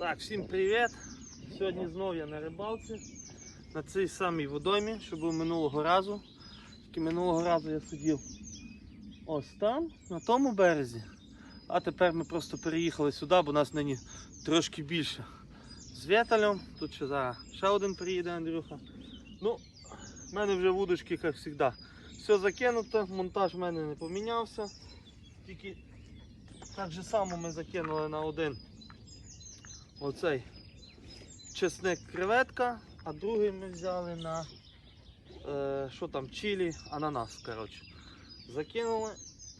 Так, всім привіт! Сьогодні знов я на рибалці на цій самій водоймі, що був минулого разу. Тільки минулого разу я сидів ось там, на тому березі. А тепер ми просто переїхали сюди, бо нас нині трошки більше. З віталем. Тут ще зараз ще один приїде Андрюха. Ну, в мене вже вудочки, як завжди. Все закинуто, монтаж в мене не помінявся. Тільки так же само ми закинули на один оцей чесник креветка, а другий ми взяли на е, що там, чилі, ананас. коротше. Закинули,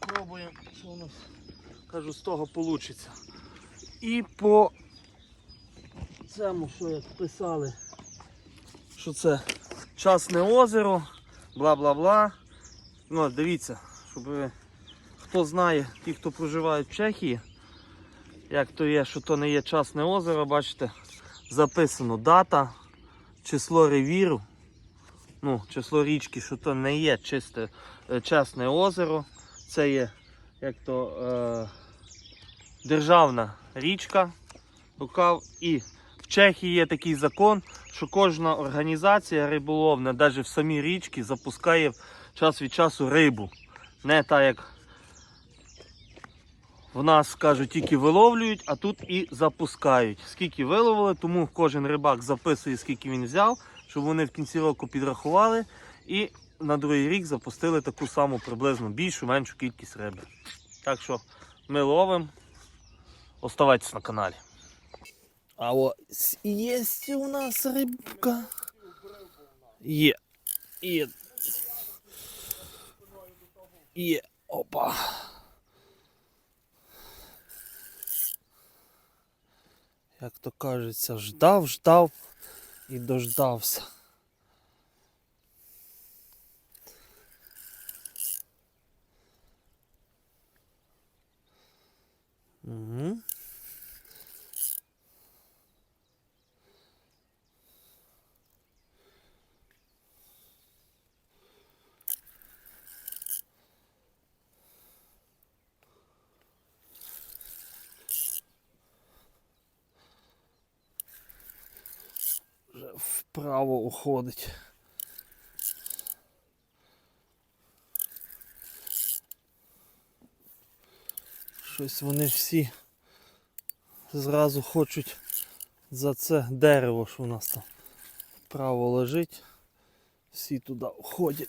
пробуємо, що у нас кажу, з того вийде. І по цьому, що як писали, що це частне озеро, бла-бла-бла. Ну, дивіться, щоб ви, хто знає, ті, хто проживають в Чехії, як то є, що то не є частне озеро, бачите, записано дата, число ревіру, ну, число річки, що то не є чисте е, частне озеро. Це є як то е, державна річка. Рукав. І в Чехії є такий закон, що кожна організація риболовна, навіть в самій річці, запускає час від часу рибу. Не так як в нас кажуть, тільки виловлюють, а тут і запускають. Скільки виловили, тому кожен рибак записує, скільки він взяв, щоб вони в кінці року підрахували і на другий рік запустили таку саму приблизно більшу, меншу кількість риби. Так що ми ловимо. Оставайтесь на каналі. А ось є у нас рибка. Є. Є. Є. Опа. Як то кажеться, ждав, ждав і дождався. Угу. Вже вправо уходить. Щось вони всі зразу хочуть за це дерево, що у нас там вправо лежить. Всі туди входять.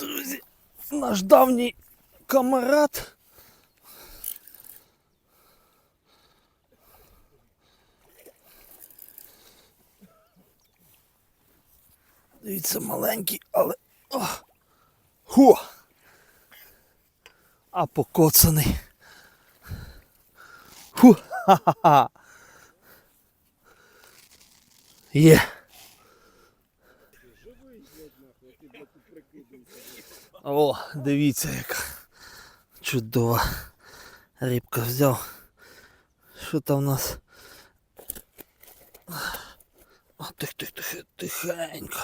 Друзі, наш давній камарад. Дивіться, маленький, але. О! Ху! А покоцаний. Ху! Ха-ха-ха! Є! О, дивіться яка чудова рибка взяв. Що там у нас? О, тих, тих, тих, тихенько.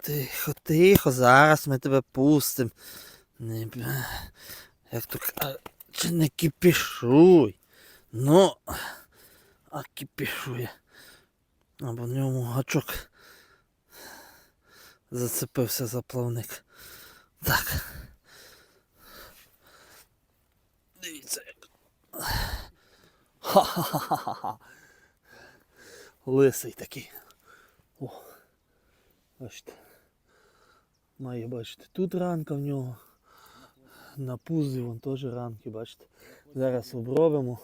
Тихо, тихо, зараз ми тебе пустимо. Не, як то чи не кипішуй. Ну, а кипішує. Або в ньому гачок зацепився за плавник. Так. Дивіться як. Ха-ха-ха-ха. Лисий такий. О, бачите. Має бачите, тут ранка в нього. На пузі вон теж ранки, бачите. Зараз обробимо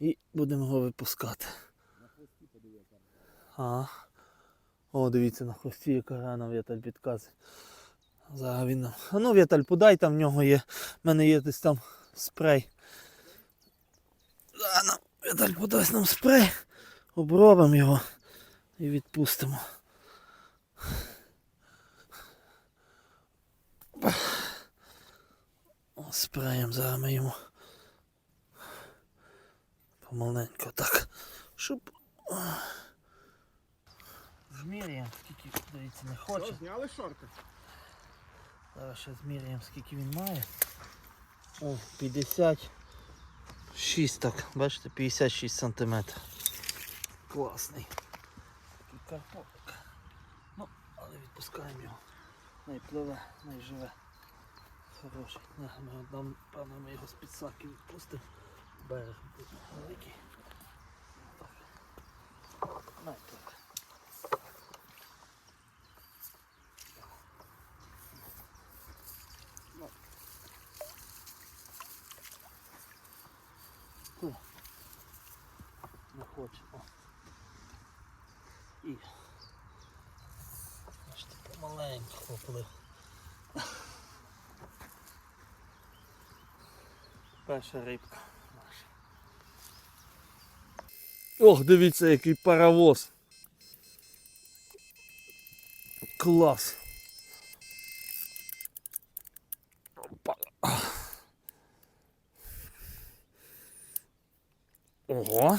і будемо його випускати. А. О, дивіться, на хвості яка рана віталь підказує. Зараз він. А ну віталь подай, там в нього є. в мене є десь там спрей. Да, нам, Віталь подасть нам спрей. Обробимо його і відпустимо. Спреєм зараз ми йому. Помаленько так. Щоб... Жмір'я, тільки, здається, не хоче. Що, зняли шорти? Зараз ще зміряємо, скільки він має. О, 56 так, бачите, 56 сантиметрів. Класний. Такий карпотик. Ну, але відпускаємо його. Най пливе, най живе. Хороший. Не, ми однам, певно, ми його з підсаки відпустимо. Берег буде великий. Так. Най пливе. Не хоче. О. І. Бачите, помаленьку поплив. Перша рибка наша. Ох, дивіться, який паровоз. Клас. Опа. Ого.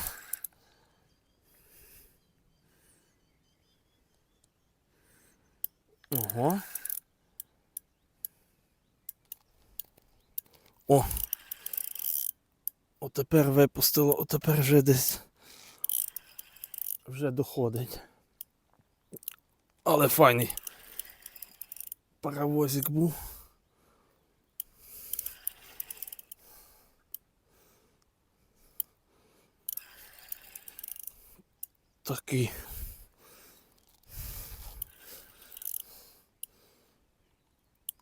Ого. О. Отепер випустило, отепер вже десь вже доходить. Але файний паровозик був. Такий.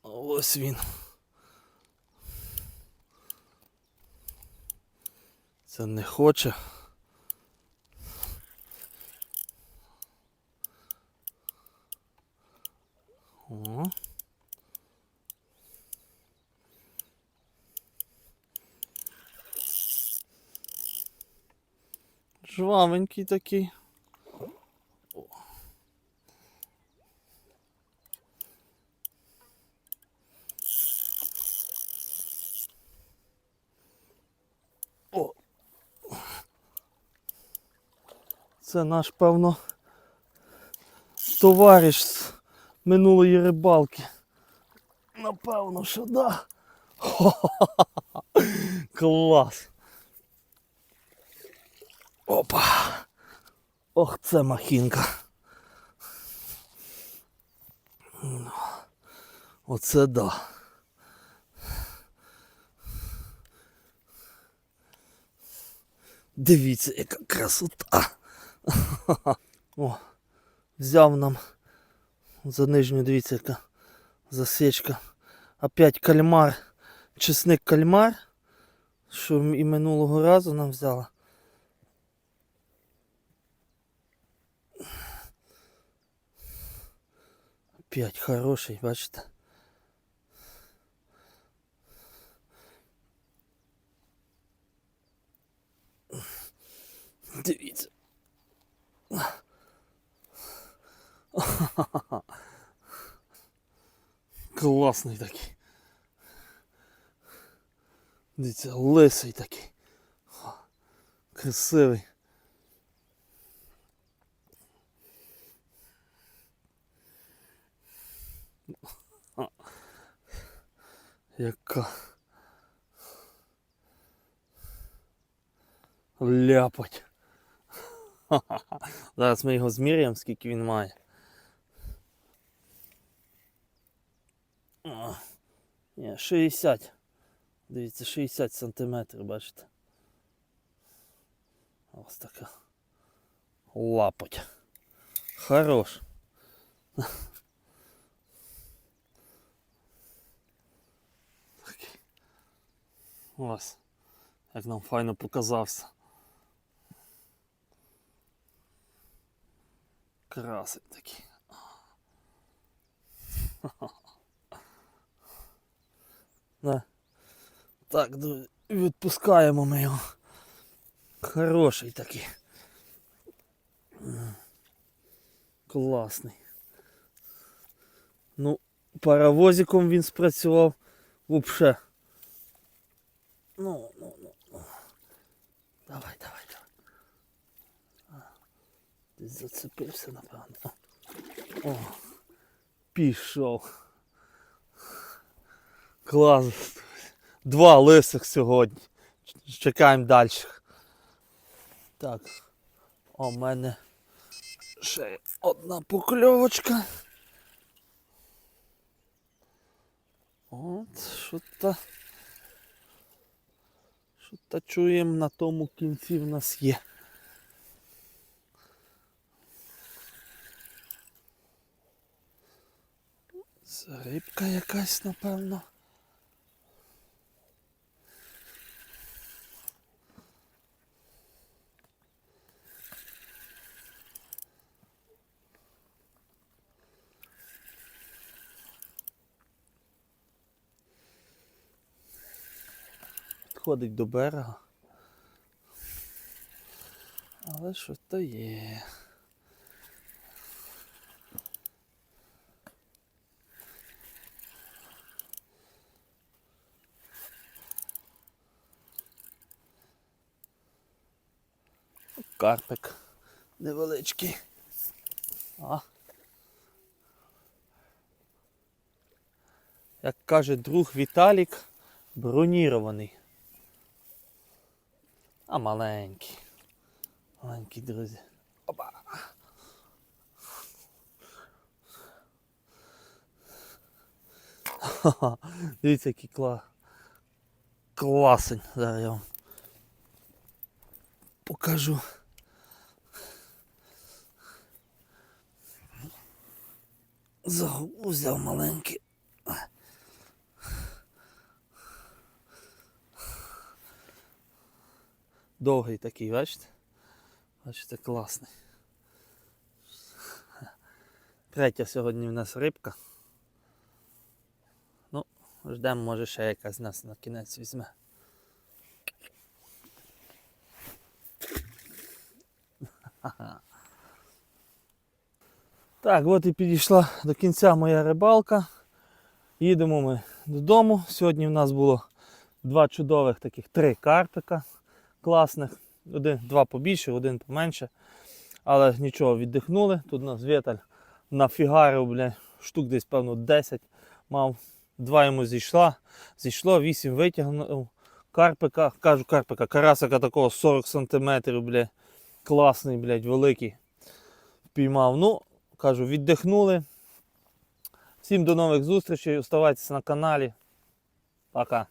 А Ось він. Це не хоче. О. Жвавенький такий. Це наш, певно, товариш з минулої рибалки. Напевно, що да. Хо-хо-хо. Клас. Опа. Ох, це махінка. Оце да. Дивіться, яка красота. О, взяв нам за нижню, дивіться, яка засічка. Опять кальмар, чесник кальмар, що і минулого разу нам взяла. Опять хороший, бачите? Дивіться. Класний такий. Дивіться, лисий такий. Красивий. Яка ляпать. Зараз ми його зміряємо, скільки він має. О, ні, 60. Дивіться, 60 сантиметрів, бачите. Ось така. Лапоть. Хорош. Ось. Як нам файно показався. Красень такий. Да. Так, друзі, відпускаємо ми його. Хороший такий. М. Класний. Ну, Паровозиком він спрацював. Вообще. Ну, ну, ну, ну. Давай, давай, давай. А, Десь зацепився, напевно. О, О, пішов. Клас. Два лисих сьогодні. Чекаємо далі. Так. У мене ще одна покльовочка. От, що то. Що то чуємо на тому кінці в нас є. Це рибка якась, напевно. Підходить до берега. Але що то є. Карпик невеличкий. А. Як каже друг Віталік, бронірований. А маленький. Маленький, друзі. Опа. Дивіться, який кла... класень. Зараз я вам покажу. Загубу взяв маленький. Довгий такий, бачите? Бачите, класний. Третя сьогодні в нас рибка. Ну, ждемо, може ще якась нас на кінець візьме. Так, от і підійшла до кінця моя рибалка. Їдемо ми додому. Сьогодні в нас було два чудових таких три карпика класних. Один, два побільше, один поменше. Але нічого, віддихнули. Тут у нас Віталь нафігарив, бля, штук десь, певно, 10 мав. Два йому зійшла. Зійшло, 8 витягнув. Карпика, кажу карпика, карасика такого 40 см, бля, класний, блядь, великий. Впіймав. Ну, кажу, віддихнули. Всім до нових зустрічей. Оставайтеся на каналі. Пока.